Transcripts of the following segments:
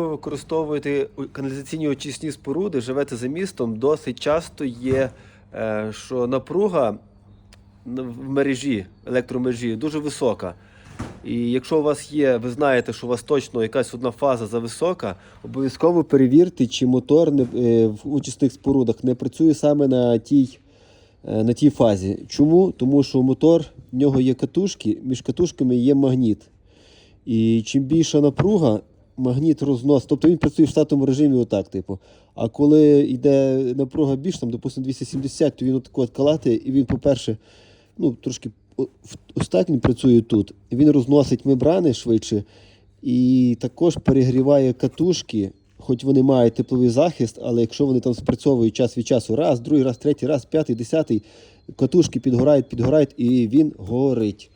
Ви використовуєте каналізаційні очисні споруди, живете за містом, досить часто є, е, що напруга в мережі, електромережі дуже висока. І якщо у вас є, ви знаєте, що у вас точно якась одна фаза зависока, обов'язково перевірте, чи мотор не, е, в очисних спорудах не працює саме на тій, е, на тій фазі. Чому? Тому що мотор, в нього є катушки, між катушками є магніт. І чим більша напруга, магніт рознос. Тобто він працює в штатному режимі отак, типу. А коли йде напруга більш, там, допустимо, 270, то він отако от калатає, і він, по-перше, ну, трошки о- в- остатньо працює тут. Він розносить мембрани швидше і також перегріває катушки, хоч вони мають тепловий захист, але якщо вони там спрацьовують час від часу, раз, другий раз, третій раз, п'ятий, десятий, катушки підгорають, підгорають, і він горить.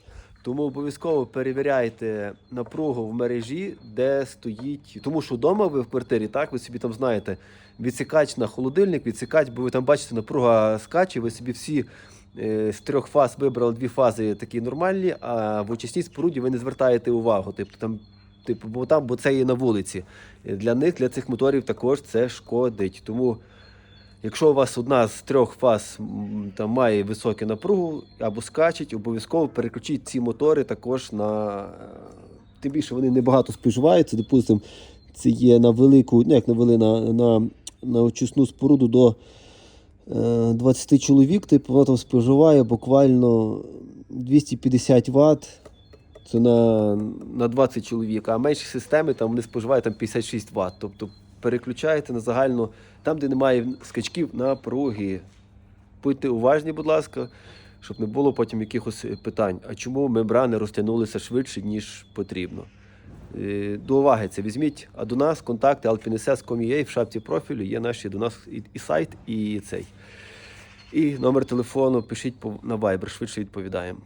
Тому обов'язково перевіряйте напругу в мережі, де стоїть. Тому що вдома ви в квартирі, так, ви собі там знаєте, відсікач на холодильник, відсікач, бо ви там бачите, напруга скаче, ви собі всі е, з трьох фаз вибрали дві фази такі нормальні, а в очисній споруді ви не звертаєте увагу. Типу, там, типу, бо там, бо це є на вулиці. Для них, для цих моторів також це шкодить. Тому Якщо у вас одна з трьох фаз там має високу напругу або скачить, обов'язково переключіть ці мотори також на. е, Тим більше вони небагато споживаються. Допустимо, це є на велику, ну як на вели, на, на, на очисну споруду до е, 20 чоловік, типу, вона там споживає буквально 250 Вт. Це на, на 20 чоловік, а менші системи там вони споживають там 56 Вт. Тобто переключаєте на загальну, там, де немає скачків напруги. Будьте уважні, будь ласка, щоб не було потім якихось питань. А чому мембрани розтягнулися швидше, ніж потрібно? Е, До уваги це візьміть. А до нас контакти alpinises.com.ua в шапці профілю є наші до нас і, і сайт, і цей. І номер телефону пишіть на Viber, швидше відповідаємо.